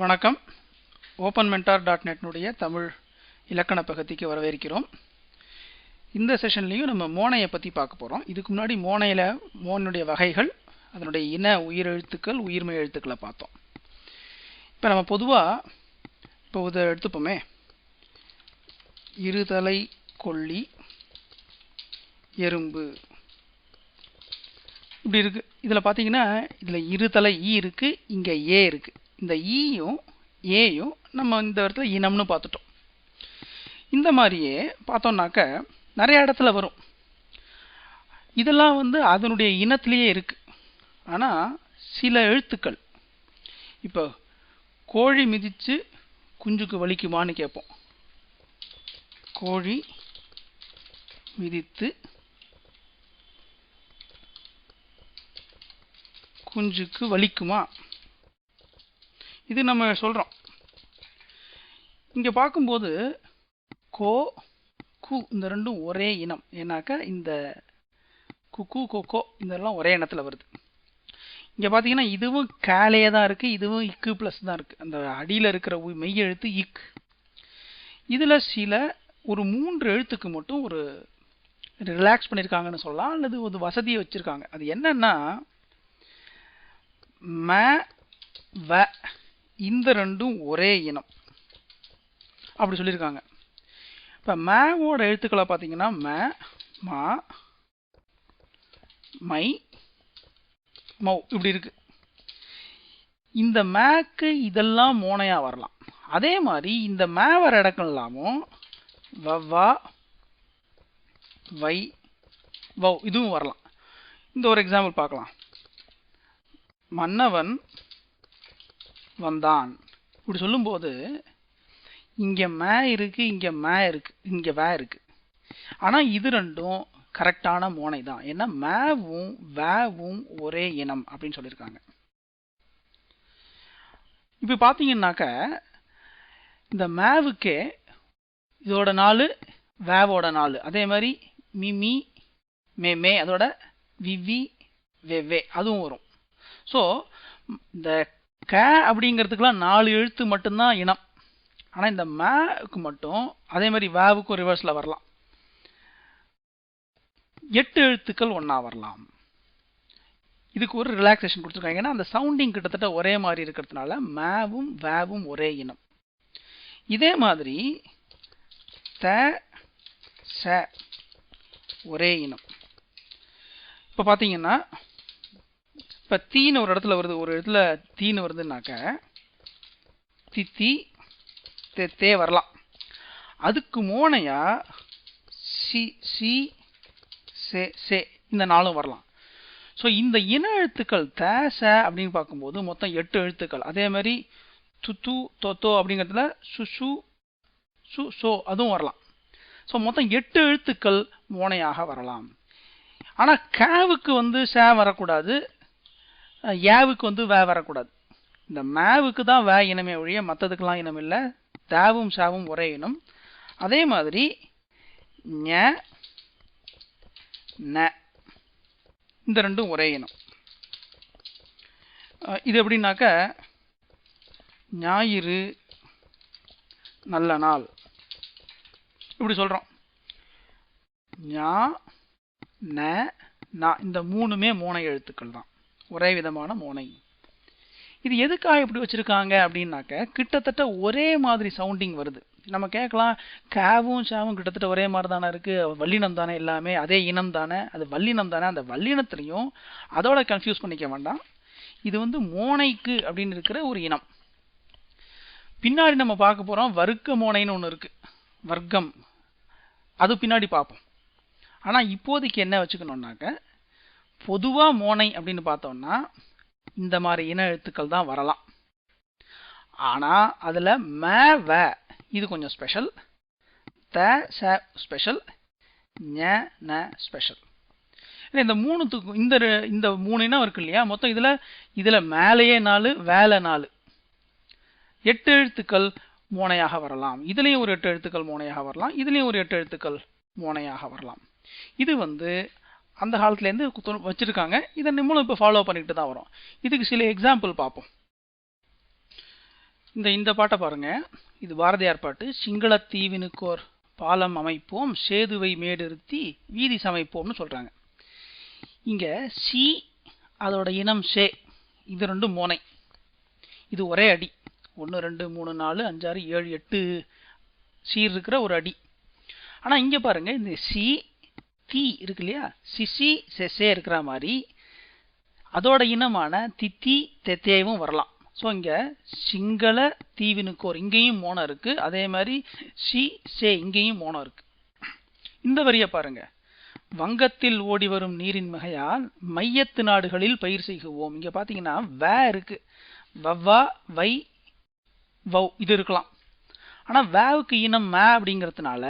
வணக்கம். Open mentor dot நெட்னுடைய தமிழ் இலக்கண பகுதிக்கு வரவேற்கிறோம். இந்த செஷன்லேயும் நம்ம மோனையை பற்றி பார்க்க போகிறோம் இதுக்கு முன்னாடி மோனையில் மோனுடைய வகைகள் அதனுடைய இன உயிர் எழுத்துக்கள் உயிர்மை எழுத்துக்களை பார்த்தோம். இப்போ நம்ம பொதுவாக இப்போ இதை எடுத்துப்போமே. இருதலை கொல்லி எறும்பு. இப்படி இருக்குது இதில் பார்த்தீங்கன்னா இதில் இருதலை ஈ இருக்குது இங்கே ஏ இருக்குது இந்த ஈயும் ஏயும் நம்ம இந்த இடத்துல இனம்னு பார்த்துட்டோம். இந்த மாதிரியே பார்த்தோம்னாக்க நிறைய இடத்துல வரும். இதெல்லாம் வந்து அதனுடைய இனத்திலேயே இருக்குது ஆனால் சில எழுத்துக்கள் இப்போ கோழி மிதித்து குஞ்சுக்கு வலிக்குமான்னு கேட்போம். கோழி மிதித்து குஞ்சுக்கு வலிக்குமா? இது நம்ம சொல்கிறோம் இங்கே பார்க்கும்போது கோ கு இந்த ரெண்டும் ஒரே இனம். ஏன்னாக்கா இந்த குக்கு கொக்கோ இதெல்லாம் ஒரே இனத்தில் வருது. இங்கே பார்த்தீங்கன்னா இதுவும் கேலையே தான் இருக்குது இதுவும் இக்கு ப்ளஸ் தான் இருக்குது அந்த அடியில் இருக்கிற மெய் எழுத்து இக். இதில் சில ஒரு மூன்று எழுத்துக்கு மட்டும் ஒரு ரிலாக்ஸ் பண்ணியிருக்காங்கன்னு சொல்லலாம் அல்லது ஒரு வசதியை வச்சுருக்காங்க. அது என்னன்னா ம வ இந்த ரெண்டும் ஒரே இனம். அப்படி சொல்லியிருக்காங்க. இப்போ மேவோட எழுத்துக்களை பார்த்தீங்கன்னா மே மா மை மௌ இப்படி இருக்கு. இந்த மேக்கு இதெல்லாம் மோனையாக வரலாம். அதே மாதிரி இந்த மே வர இடங்கள் இல்லாமல் வவ்வா வை வௌ இதுவும் வரலாம். இந்த ஒரு எக்ஸாம்பிள் பார்க்கலாம். மன்னவன் வந்தான். இப்படி சொல்லும்போது இங்கே மே இருக்கு இங்கே மே இருக்கு இங்கே வே இருக்கு. ஆனால் இது ரெண்டும் கரெக்டான மோனை தான். ஏன்னா மேவும் வேவும் ஒரே இனம் அப்படின்னு சொல்லியிருக்காங்க. இப்போ பார்த்தீங்கன்னாக்க இந்த மேவுக்கே இதோட நாலு வேவோட நாலு. அதே மாதிரி மிமி மே மே அதோட விவி வெவ்வே அதுவும் வரும். ஸோ இந்த க அப்படிங்கிறதுக்கெலாம் நாலு எழுத்து மட்டும்தான் இனம். ஆனால் இந்த மேக்கு மட்டும் அதே மாதிரி வேவுக்கும் ரிவர்ஸில் வரலாம். எட்டு எழுத்துக்கள் ஒன்றா வரலாம். இதுக்கு ஒரு ரிலாக்ஸேஷன் கொடுத்துருக்காங்க. ஏன்னா அந்த சவுண்டிங் கிட்டத்தட்ட ஒரே மாதிரி இருக்கிறதுனால மேவும் வேவும் ஒரே இனம். இதே மாதிரி த ச ஒரே இனம். இப்போ பார்த்தீங்கன்னா இப்போ தீன்னு ஒரு இடத்துல வருது. ஒரு இடத்துல தீன்னு வருதுன்னாக்க தித்தி தே தே வரலாம். அதுக்கு மோனையா சி சி சே சே இந்த நாளும் வரலாம். ஸோ இந்த இன எழுத்துக்கள் த அப்படின்னு பார்க்கும்போது மொத்தம் எட்டு எழுத்துக்கள். அதே மாதிரி துத்து தொத்தோ அப்படிங்கிறதுல சுசு சு சோ அதுவும் வரலாம். ஸோ மொத்தம் எட்டு எழுத்துக்கள் மோனையாக வரலாம். ஆனால் கேவுக்கு வந்து சே வரக்கூடாது. ஏவுக்கு வந்து வே வரக்கூடாது. இந்த மேவுக்கு தான் வே இனமே ஒழிய மற்றதுக்கெல்லாம் இனம் இல்லை. தேவும் சாவும் ஒரே இனம். அதே மாதிரி ஞ ந இந்த ரெண்டும் ஒரே இனம். இது எப்படின்னாக்க ஞாயிறு நல்ல நாள். இப்படி சொல்கிறோம் ஞா ந நா இந்த மூணுமே மூனை எழுத்துக்கள் தான். ஒரே விதமான மோனை. இது எதுக்காக இப்படி வச்சுருக்காங்க அப்படின்னாக்க கிட்டத்தட்ட ஒரே மாதிரி சவுண்டிங் வருது. நம்ம கேட்கலாம் கேவும் ஷாவும் கிட்டத்தட்ட ஒரே மாதிரி தானே இருக்குது வல்லினம் தானே எல்லாமே அதே இனம் தானே அது வல்லினம் தானே அந்த வல்லினத்துலேயும் அதோட கன்ஃபியூஸ் பண்ணிக்க வேண்டாம். இது வந்து மோனைக்கு அப்படின்னு இருக்கிற ஒரு இனம். பின்னாடி நம்ம பார்க்க போகிறோம் வர்க்க மோனைன்னு ஒன்று இருக்குது வர்க்கம். அது பின்னாடி பார்ப்போம். ஆனால் இப்போதைக்கு என்ன வச்சுக்கணுன்னாக்க பொதுவாக மோனை அப்படின்னு பார்த்தோம்னா இந்த மாதிரி இன எழுத்துக்கள் தான் வரலாம். ஆனால் அதில் ம வ இது கொஞ்சம் ஸ்பெஷல் த ச ஸ்பெஷல் ஞ ந ஸ்பெஷல் இந்த மூணுத்துக்கும் இந்த ரெ- இந்த மூணு இனம் இருக்கு இல்லையா? மொத்தம் இதில் இதில் மேலேயே நாலு வேலை நாலு. எட்டு எழுத்துக்கள் மோனையாக வரலாம். இதுலேயும் ஒரு எட்டு எழுத்துக்கள் மோனையாக வரலாம். இதுலேயும் ஒரு எட்டு எழுத்துக்கள் மோனையாக வரலாம். இது வந்து அந்த காலத்துலேருந்து வச்சுருக்காங்க. இதை நம்மளும் இப்போ ஃபாலோ பண்ணிக்கிட்டு தான் வரோம். இதுக்கு சில எக்ஸாம்பிள் பார்ப்போம். இந்த இந்த பாட்டை பாருங்கள் இது பாரதியார் பாட்டு. சிங்களத்தீவினுக்கோர் பாலம் அமைப்போம் சேதுவை மேடிருத்தி வீதி சமைப்போம்னு சொல்கிறாங்க இங்கே சி அதோட இனம் சே இது ரெண்டும் மோனை. இது ஒரே அடி. ஒன்று ரெண்டு மூணு நாலு அஞ்சாறு ஏழு எட்டு சீர் இருக்கிற ஒரு அடி. ஆனால் இங்கே பாருங்கள் இந்த சி தி இருக்கு இல்லையா சிசி செசே இருக்கிற மாதிரி. அதோட இனமான தித்தி தெத்தேவும் வரலாம். ஸோ இங்கே சிங்கள தீவினுக்கோர் இங்கேயும் மோனம் இருக்குது அதே மாதிரி சி சே இங்கேயும் மோனம் இருக்குது இந்த வரியை பாருங்க. வங்கத்தில் ஓடி வரும் நீரின் மிகையால் மையத்து நாடுகளில் பயிர் செய்குவோம் இங்கே பார்த்தீங்கன்னா வே இருக்குது வவ்வா வை வவ் இது இருக்கலாம். ஆனால் வேவுக்கு இனம் மே அப்படிங்கிறதுனால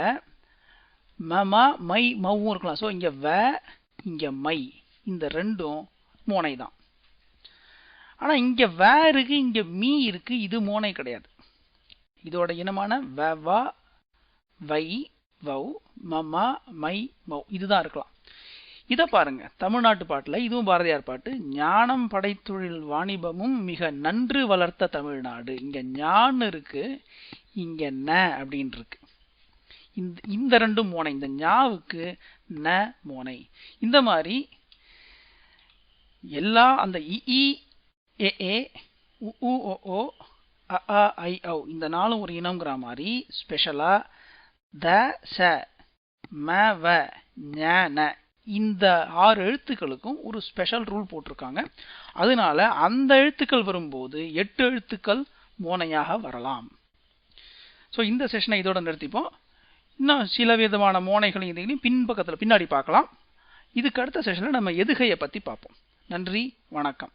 மம மை மவும் இருக்கலாம். ஸோ இங்கே வ இங்கே மை. இந்த ரெண்டும் மோனை தான். ஆனால் இங்கே வே இருக்கு இங்கே மீ இருக்கு இது மோனை கிடையாது. இதோட இனமான வவா வை வவ் மம மை மவ் இதுதான் இருக்கலாம். இதை பாருங்க தமிழ்நாட்டு பாட்டில் இதுவும் பாரதியார் பாட்டு ஞானம் படைத்தொழில் வாணிபமும் மிக நன்று வளர்த்த தமிழ்நாடு. இங்கே ஞான் இருக்கு இங்கே ந அப்படின்னு இருக்கு. இந்த இந்த ரெண்டும் மோனை இந்த ஞாவுக்கு ந மோனை. இந்த மாதிரி எல்லா அந்த இஇ ஏ ஏ உ உ ஓ ஓ அ ஐ ஔ இந்த நாளும் ஒரு இனம்ங்கிற மாதிரி ஸ்பெஷலா த ச ம வ ஞ ந இந்த ஆறு எழுத்துக்களுக்கும் ஒரு ஸ்பெஷல் ரூல் போட்டிருக்காங்க. அதனால அந்த எழுத்துக்கள் வரும்போது எட்டு எழுத்துக்கள் மோனையாக வரலாம். ஸோ இந்த செஷனை இதோட நிறுத்திப்போம். இன்னும் சில விதமான மோனைகளையும் இதையும் பின்பக்கத்தில் பின்னாடி பார்க்கலாம். இதுக்கு அடுத்த செஷனில் நம்ம எதுகையை பற்றி பார்ப்போம். நன்றி வணக்கம்.